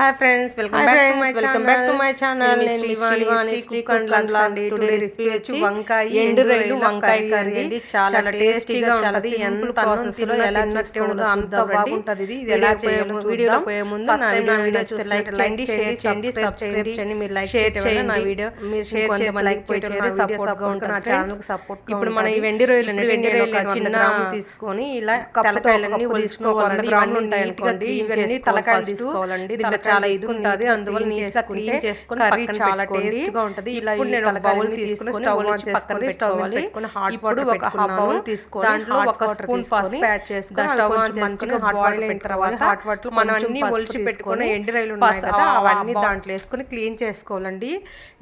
Hi friends welcome back to my welcome back to my channel నేను ఇవాని Vani Sri cook and blogs today recipe వచ్చి వంకాయ ఎండు రొయ్యలు వంకాయ కర్రీ అండి. చాలా టేస్టీగా ఉంటది. ఎంత ప్రాసెస్లో ఎలా చేసుకోవాలో అంత బాగుంటది. ఇది ఇది ఎలా చేయాలో వీడియోలో పోయే ముందు నా వీడియో చూస్తే లైక్ చేయండి షేర్ చేయండి సబ్స్క్రైబ్ చేయండి. మీరు లైక్ షేర్ చేయండి. నా వీడియో మీరు షేర్ చేసి లైక్ చేయండి సపోర్ట్గా ఉంటుంది. నా ఛానల్కి సపోర్ట్ ఇప్పుడు మన ఈ వెండి రొయ్యలు వెండి రొయ్యలు చిన్న తీసుకొని ఇలా తలకాయలన్నీ తీసుకోవాలండి ఇవన్నీ ఉంటాయి అనుకోండి ఇవన్నీ తలకాయలు తీసుకోవాలండి చాలా ఇది ఉంటుంది. అందువల్ల నీట్గా క్లీన్ చేసుకొని కర్రీ చాలా టేస్ట్గా ఉంటది. ఇలా నేను బౌల్ తీసుకొని స్టవ్ ఆన్ చేసుకొని స్టవ్ పెట్టుకొని హాట్ వాటర్ ఒక హాఫ్ బౌల్ తీసుకొని దాంట్లో ఒక స్పూన్ పసుపు యాడ్ చేసుకొని స్టవ్ ఆన్ మంచిగా హాట్ బాయిల్ అయిన తర్వాత హాట్ వాటర్ మనం అన్ని ఒలిచి పెట్టుకొని ఎండు రైలు ఉన్నాయి కదా అవన్నీ దాంట్లో వేసుకొని క్లీన్ చేసుకోవాలండి.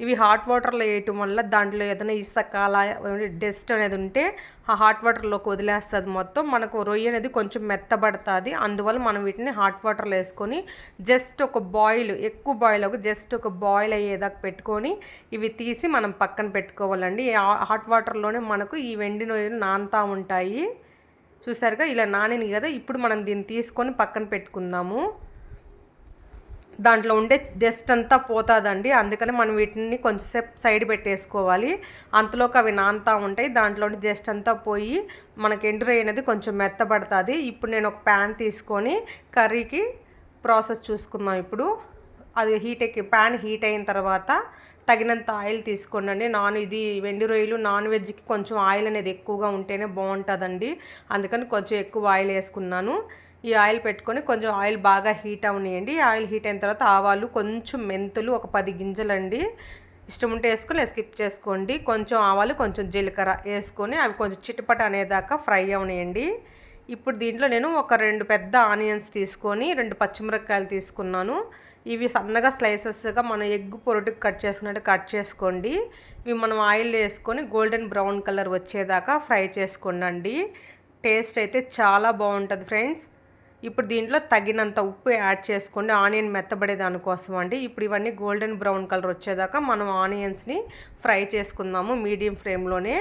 ఇవి హాట్ వాటర్లో వేయటం వల్ల దాంట్లో ఏదైనా ఇసుక అలా డస్ట్ అనేది ఉంటే ఆ హాట్ వాటర్లోకి వదిలేస్తుంది మొత్తం. మనకు రొయ్య అనేది కొంచెం మెత్తబడుతుంది. అందువల్ల మనం వీటిని హాట్ వాటర్లో వేసుకొని జస్ట్ ఒక బాయిల్ ఎక్కువ బాయిల్ ఒక జస్ట్ ఒక బాయిల్ అయ్యేదాకా పెట్టుకొని ఇవి తీసి మనం పక్కన పెట్టుకోవాలండి. హాట్ వాటర్లోనే మనకు ఈ వెండి నొయ్యలు నానుతూ ఉంటాయి. చూసారుగా? ఇలా నానిని కదా? ఇప్పుడు మనం దీన్ని తీసుకొని పక్కన పెట్టుకుందాము. దాంట్లో ఉండే డస్ట్ అంతా పోతుందండి. అందుకని మనం వీటిని కొంచెంసేపు సైడ్ పెట్టేసుకోవాలి. అంతలోకి అవి నానుతూ ఉంటాయి. దాంట్లో జస్ట్ అంతా పోయి మనకి ఎండ్రై అనేది కొంచెం మెత్తబడుతుంది. ఇప్పుడు నేను ఒక ప్యాన్ తీసుకొని కర్రీకి ప్రాసెస్ చూసుకుందాం ఇప్పుడు. అది హీట్ ఎక్కి ప్యాన్ హీట్ అయిన తర్వాత తగినంత ఆయిల్ తీసుకోండి నాన్ ఇది వెండి రొయ్యలు నాన్ వెజ్కి కొంచెం ఆయిల్ అనేది ఎక్కువగా ఉంటేనే బాగుంటుందండి. అందుకని కొంచెం ఎక్కువ ఆయిల్ వేసుకున్నాను. ఈ ఆయిల్ పెట్టుకొని కొంచెం ఆయిల్ బాగా హీట్ అవనియండి. ఆయిల్ హీట్ అయిన తర్వాత ఆవాలు కొంచెం మెంతులు ఒక పది గింజలండి. ఇష్టం ఉంటే వేసుకొని స్కిప్ చేసుకోండి. కొంచెం ఆవాలు కొంచెం జీలకర్ర వేసుకొని అవి కొంచెం చిటపట అనేదాకా ఫ్రై అవనియండి. ఇప్పుడు దీంట్లో నేను ఒక రెండు పెద్ద ఆనియన్స్ తీసుకొని రెండు పచ్చిమిరపకాయలు తీసుకున్నాను. ఇవి సన్నగా స్లైసెస్గా మనం ఎగ్ పొరటుకు కట్ చేసుకున్నట్టు కట్ చేసుకోండి. ఇవి మనం ఆయిల్ వేసుకొని గోల్డెన్ బ్రౌన్ కలర్ వచ్చేదాకా ఫ్రై చేసుకోండి టేస్ట్ అయితే చాలా బాగుంటుంది ఫ్రెండ్స్. ఇప్పుడు దీంట్లో తగినంత ఉప్పు యాడ్ చేసుకోండి ఆనియన్ మెత్తబడే దానికోసం అండి. ఇప్పుడు ఇవన్నీ గోల్డెన్ బ్రౌన్ కలర్ వచ్చేదాకా మనం ఆనియన్స్ని ఫ్రై చేసుకుందాము మీడియం ఫ్లేమ్లోనే.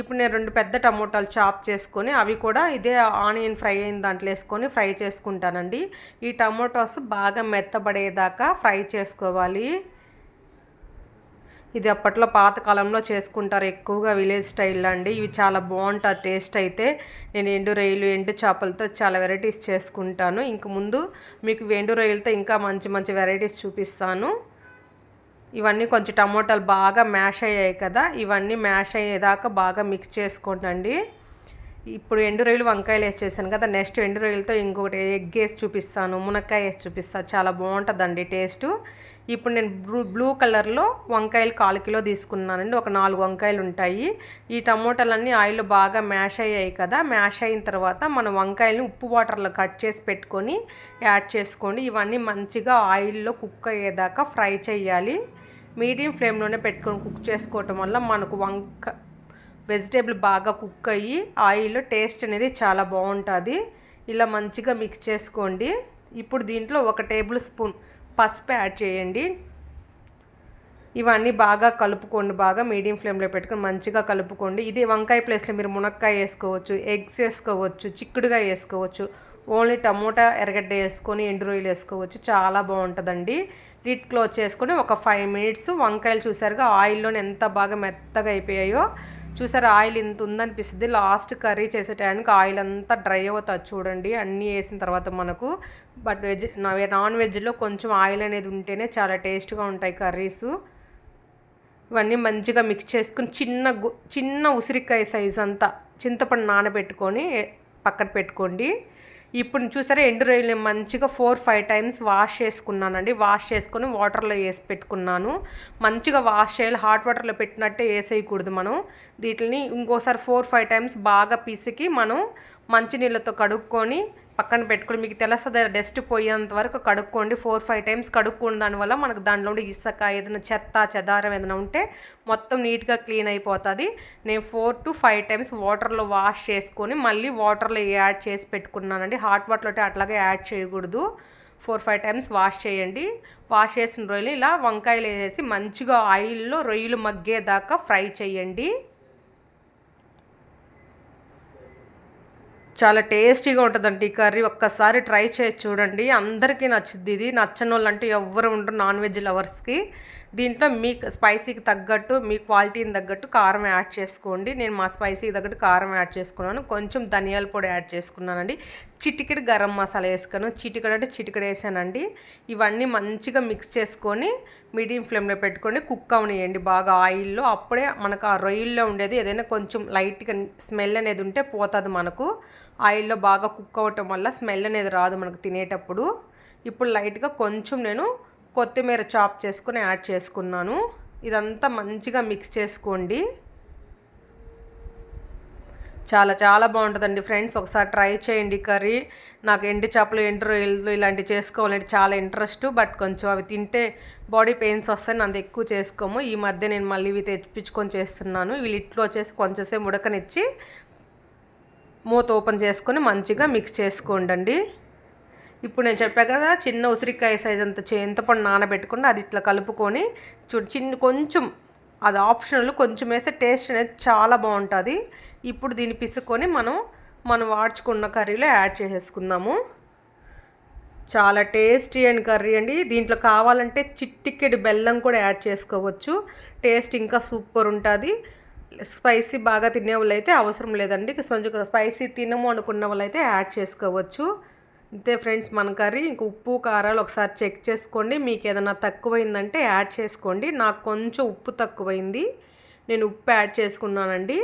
ఇప్పుడు నేను రెండు పెద్ద టమోటాలు చాప్ చేసుకొని అవి కూడా ఇదే ఆనియన్ ఫ్రై అయిన దాంట్లో వేసుకొని ఫ్రై చేసుకుంటానండి. ఈ టమోటాస్ బాగా మెత్తబడేదాకా ఫ్రై చేసుకోవాలి. ఇది అప్పట్లో పాతకాలంలో చేసుకుంటారు ఎక్కువగా విలేజ్ స్టైల్ అండి. ఇవి చాలా బాగుంటుంది టేస్ట్ అయితే. నేను ఎండు రొయ్యలు ఎండు చేపలతో చాలా వెరైటీస్ చేసుకుంటాను. ఇంక ముందు మీకు ఎండు రొయ్యలతో ఇంకా మంచి మంచి వెరైటీస్ చూపిస్తాను. ఇవన్నీ కొంచెం టమోటాలు బాగా మ్యాష్ అయ్యాయి కదా. ఇవన్నీ మ్యాష్ అయ్యేదాకా బాగా మిక్స్ చేసుకోండి ఇప్పుడు ఎండు రొయ్యలు వంకాయలు వేసి చేశాను కదా. నెక్స్ట్ ఎండు రొయ్యలతో ఇంకొకటి ఎగ్ వేసి చూపిస్తాను. మునక్కాయ వేసి చూపిస్తాను చాలా బాగుంటుందండి టేస్ట్. ఇప్పుడు నేను బ్లూ బ్లూ కలర్లో వంకాయలు కాలు కిలో తీసుకున్నానండి. ఒక నాలుగు వంకాయలు ఉంటాయి. ఈ టమోటాలన్నీ ఆయిల్ బాగా మ్యాష్ అయ్యాయి కదా మ్యాష్ అయిన తర్వాత మనం వంకాయలని ఉప్పు వాటర్లో కట్ చేసి పెట్టుకొని యాడ్ చేసుకోండి. ఇవన్నీ మంచిగా ఆయిల్లో కుక్ అయ్యేదాకా ఫ్రై చేయాలి. మీడియం ఫ్లేమ్లోనే పెట్టుకొని కుక్ చేసుకోవటం వల్ల మనకు వంక వెజిటేబుల్ బాగా కుక్ అయ్యి ఆయిల్లో టేస్ట్ అనేది చాలా బాగుంటుంది. ఇలా మంచిగా మిక్స్ చేసుకోండి. ఇప్పుడు దీంట్లో ఒక టేబుల్ స్పూన్ పసుపు యాడ్ చేయండి. ఇవన్నీ బాగా కలుపుకోండి బాగా మీడియం ఫ్లేమ్లో పెట్టుకొని మంచిగా కలుపుకోండి. ఇది వంకాయ ప్లేస్లో మీరు మునక్కాయ వేసుకోవచ్చు ఎగ్స్ వేసుకోవచ్చు చిక్కుడుగా వేసుకోవచ్చు ఓన్లీ టమోటా ఎర్రగడ్డ వేసుకొని ఎండు రొయ్యలు వేసుకోవచ్చు. చాలా బాగుంటుందండి. లిట్ క్లోజ్ చేసుకొని ఒక ఫైవ్ మినిట్స్ వంకాయలు చూసారుగా ఆయిల్లోనే ఎంత బాగా మెత్తగా అయిపోయాయో చూసారు ఆయిల్ ఇంత ఉందనిపిస్తుంది. లాస్ట్ కర్రీ చేసే టైంకి ఆయిల్ అంతా డ్రై అవుతుంది చూడండి. అన్నీ వేసిన తర్వాత మనకు బట్ వెజ్ నాన్ వెజ్లో కొంచెం ఆయిల్ అనేది ఉంటేనే చాలా టేస్ట్గా ఉంటాయి కర్రీస్. ఇవన్నీ మంచిగా మిక్స్ చేసుకుని చిన్న చిన్న ఉసిరికాయ సైజ్ అంతా చింతపండు నానబెట్టుకొని పక్కన పెట్టుకోండి. ఇప్పుడు చూసారా ఎండు రొయ్యలు మంచిగా ఫోర్ ఫైవ్ టైమ్స్ వాష్ చేసుకున్నానండి. వాష్ చేసుకొని వాటర్లో వేసి పెట్టుకున్నాను. మంచిగా వాష్ చేయాలి. హాట్ వాటర్లో పెట్టినట్టే వేసేయకూడదు మనం. వీటిని ఇంకోసారి ఫోర్ ఫైవ్ టైమ్స్ బాగా పిసికి మనం మంచినీళ్ళతో కడుక్కొని పక్కన పెట్టుకొని మీకు తెలుస్తుంది డస్ట్ పోయేంత వరకు కడుక్కోండి. ఫోర్ ఫైవ్ టైమ్స్ కడుక్కున్న దానివల్ల మనకు దాంట్లో ఇసుక ఏదైనా చెత్త చెదారం ఏదైనా ఉంటే మొత్తం నీట్గా క్లీన్ అయిపోతుంది. నేను ఫోర్ టు ఫైవ్ టైమ్స్ వాటర్లో వాష్ చేసుకొని మళ్ళీ వాటర్లో యాడ్ చేసి పెట్టుకున్నానండి. హాట్ వాటర్లో అట్లాగే యాడ్ చేయకూడదు. ఫోర్ ఫైవ్ టైమ్స్ వాష్ చేయండి. వాష్ చేసిన రొయ్యలు ఇలా వంకాయలు వేసేసి మంచిగా ఆయిల్లో రొయ్యలు మగ్గేదాకా ఫ్రై చేయండి. చాలా టేస్టీగా ఉంటుందండి ఈ కర్రీ. ఒక్కసారి ట్రై చేసి చూడండి. అందరికీ నచ్చుద్ది ఇది. నచ్చని వాళ్ళు అంటే ఎవరు ఉండరు నాన్ వెజ్ లవర్స్కి. దీంట్లో మీ స్పైసీకి తగ్గట్టు మీ క్వాలిటీని తగ్గట్టు కారం యాడ్ చేసుకోండి. నేను మా స్పైసీకి తగ్గట్టు కారం యాడ్ చేసుకున్నాను. కొంచెం ధనియాల పొడి యాడ్ చేసుకున్నానండి. చిటికెడు గరం మసాలా వేసుకున్నాను. చిటికెడు అంటే చిటికెడు వేసానండి. ఇవన్నీ మంచిగా మిక్స్ చేసుకొని మీడియం ఫ్లేమ్లో పెట్టుకొని కుక్ అవనియండి బాగా ఆయిల్లో అప్పుడే మనకు ఆ రొయ్యల్లో ఉండేది ఏదైనా కొంచెం లైట్గా స్మెల్ అనేది ఉంటే పోతుంది మనకు. ఆయిల్లో బాగా కుక్ అవ్వటం వల్ల స్మెల్ అనేది రాదు మనకు తినేటప్పుడు. ఇప్పుడు లైట్గా కొంచెం నేను కొత్తిమీర చాప్ చేసుకుని యాడ్ చేసుకున్నాను. ఇదంతా మంచిగా మిక్స్ చేసుకోండి. చాలా చాలా బాగుంటుందండి ఫ్రెండ్స్. ఒకసారి ట్రై చేయండి కర్రీ. నాకు ఎండి చేపలు ఎండు రొయ్యలు ఇలాంటివి చేసుకోవాలంటే చాలా ఇంట్రెస్ట్. బట్ కొంచెం అవి తింటే బాడీ పెయిన్స్ వస్తాయి అంత ఎక్కువ చేసుకోము. ఈ మధ్య నేను మళ్ళీ ఇవి తెప్పించుకొని చేస్తున్నాను. వీళ్ళు ఇట్లో వచ్చేసి కొంచెంసేపు ఉడకనిచ్చి మూత ఓపెన్ చేసుకొని మంచిగా మిక్స్ చేసుకోండి ఇప్పుడు నేను చెప్పా కదా చిన్న ఉసిరికాయ సైజ్ అంత చింతపండు నానబెట్టుకుని అది ఇట్లా కలుపుకొని చిన్న కొంచెం అది ఆప్షనల్ కొంచెం వేస్తే టేస్ట్ అనేది చాలా బాగుంటుంది. ఇప్పుడు దీన్ని పిసుకొని మనం మనం వాడ్చుకున్న కర్రీలో యాడ్ చేసేసుకుందాము. చాలా టేస్టీ అండ్ కర్రీ అండి. దీంట్లో కావాలంటే చిట్టికెడి బెల్లం కూడా యాడ్ చేసుకోవచ్చు. టేస్ట్ ఇంకా సూపర్ ఉంటుంది. స్పైసీ బాగా తినే వాళ్ళు అయితే అవసరం లేదండి. కొంచెం స్పైసీ తినము అనుకున్న వాళ్ళు అయితే యాడ్ చేసుకోవచ్చు. అంతే ఫ్రెండ్స్ మన కర్రీ. ఇంక ఉప్పు కారాలు ఒకసారి చెక్ చేసుకోండి. మీకు ఏదైనా తక్కువైందంటే యాడ్ చేసుకోండి. నాకు కొంచెం ఉప్పు తక్కువైంది. నేను ఉప్పు యాడ్ చేసుకున్నానండి.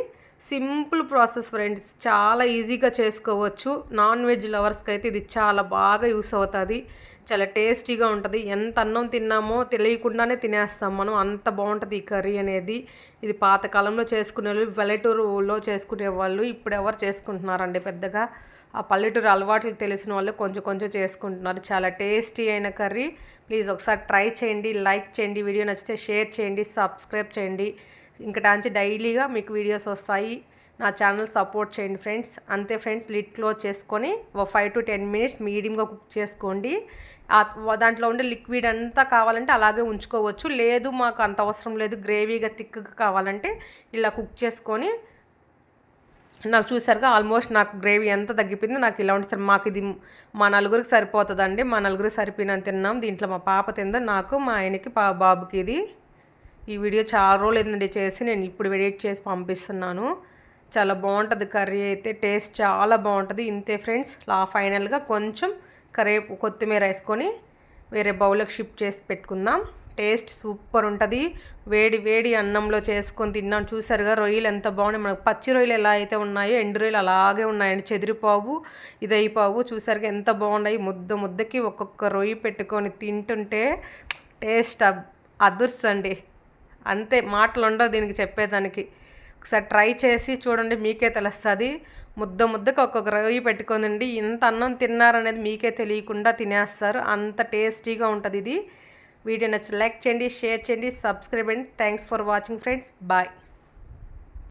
Simple process friends. చాలా ఈజీగా చేసుకోవచ్చు. నాన్ వెజ్ లవర్స్కి అయితే ఇది చాలా బాగా యూస్ అవుతుంది. చాలా టేస్టీగా ఉంటుంది. ఎంత అన్నం తిన్నామో తెలియకుండానే తినేస్తాం మనం. అంత బాగుంటుంది ఈ కర్రీ అనేది. ఇది పాతకాలంలో చేసుకునే వాళ్ళు పల్లెటూరులో చేసుకునే వాళ్ళు ఇప్పుడు ఎవరు చేసుకుంటున్నారండి పెద్దగా? ఆ పల్లెటూరు అలవాట్లు తెలిసిన వాళ్ళు కొంచెం కొంచెం చేసుకుంటున్నారు. చాలా టేస్టీ అయిన కర్రీ. ప్లీజ్ ఒకసారి ట్రై చేయండి లైక్ చేయండి వీడియో నచ్చితే షేర్ చేయండి సబ్స్క్రైబ్ చేయండి. ఇంకటాంచి డైలీగా మీకు వీడియోస్ వస్తాయి. నా ఛానల్ సపోర్ట్ చేయండి ఫ్రెండ్స్. అంతే ఫ్రెండ్స్ లిడ్ క్లోజ్ చేసుకొని ఒక ఫైవ్ టు టెన్ మినిట్స్ మీడియంగా కుక్ చేసుకోండి. దాంట్లో ఉండే లిక్విడ్ అంతా కావాలంటే అలాగే ఉంచుకోవచ్చు. లేదు మాకు అంత అవసరం లేదు గ్రేవీగా థిక్గా కావాలంటే ఇలా కుక్ చేసుకొని నాకు చూసారుగా ఆల్మోస్ట్ నాకు గ్రేవీ ఎంత తగ్గిపోయింది నాకు ఇలా ఉంటుంది మాకు ఇది మా నలుగురికి సరిపోతుందండి. మా నలుగురికి సరిపోయిన తిన్నాం. దీంట్లో మా పాప తిందో. నాకు మా ఆయనకి పా బాబుకి ఇది. ఈ వీడియో చాలా రోజులు ఏంటంటే చేసి నేను ఇప్పుడు ఎడిట్ చేసి పంపిస్తున్నాను. చాలా బాగుంటుంది కర్రీ అయితే. టేస్ట్ చాలా బాగుంటుంది. ఇంతే ఫ్రెండ్స్. లా ఫైనల్గా కొంచెం కరేపు కొత్తిమీర వేసుకొని వేరే బౌల్కి షిఫ్ట్ చేసి పెట్టుకుందాం. టేస్ట్ సూపర్ ఉంటుంది. వేడి వేడి అన్నంలో చేసుకొని తిన్నాం. చూసారుగా రొయ్యలు ఎంత బాగున్నాయి. మనకు పచ్చి రొయ్యలు ఎలా అయితే ఉన్నాయో ఎండు రొయ్యలు అలాగే ఉన్నాయండి. చెదిరిపోవు ఇదైపోవు. చూసారుగా ఎంత బాగున్నాయి. ముద్ద ముద్దకి ఒక్కొక్క రొయ్యి పెట్టుకొని తింటుంటే టేస్ట్ అదుర్సండి అంతే మాటలు ఉండవు దీనికి చెప్పేదానికి. ఒకసారి ట్రై చేసి చూడండి మీకే తెలుస్తుంది. ముద్ద ముద్దకు ఒక్కొక్క రొయ్యి పెట్టుకోనండి ఇంత అన్నం తిన్నారనేది మీకే తెలియకుండా తినేస్తారు. అంత టేస్టీగా ఉంటుంది ఇది. వీడియో నచ్చి లైక్ చేయండి షేర్ చేయండి సబ్స్క్రైబ్ అండి thanks for watching friends bye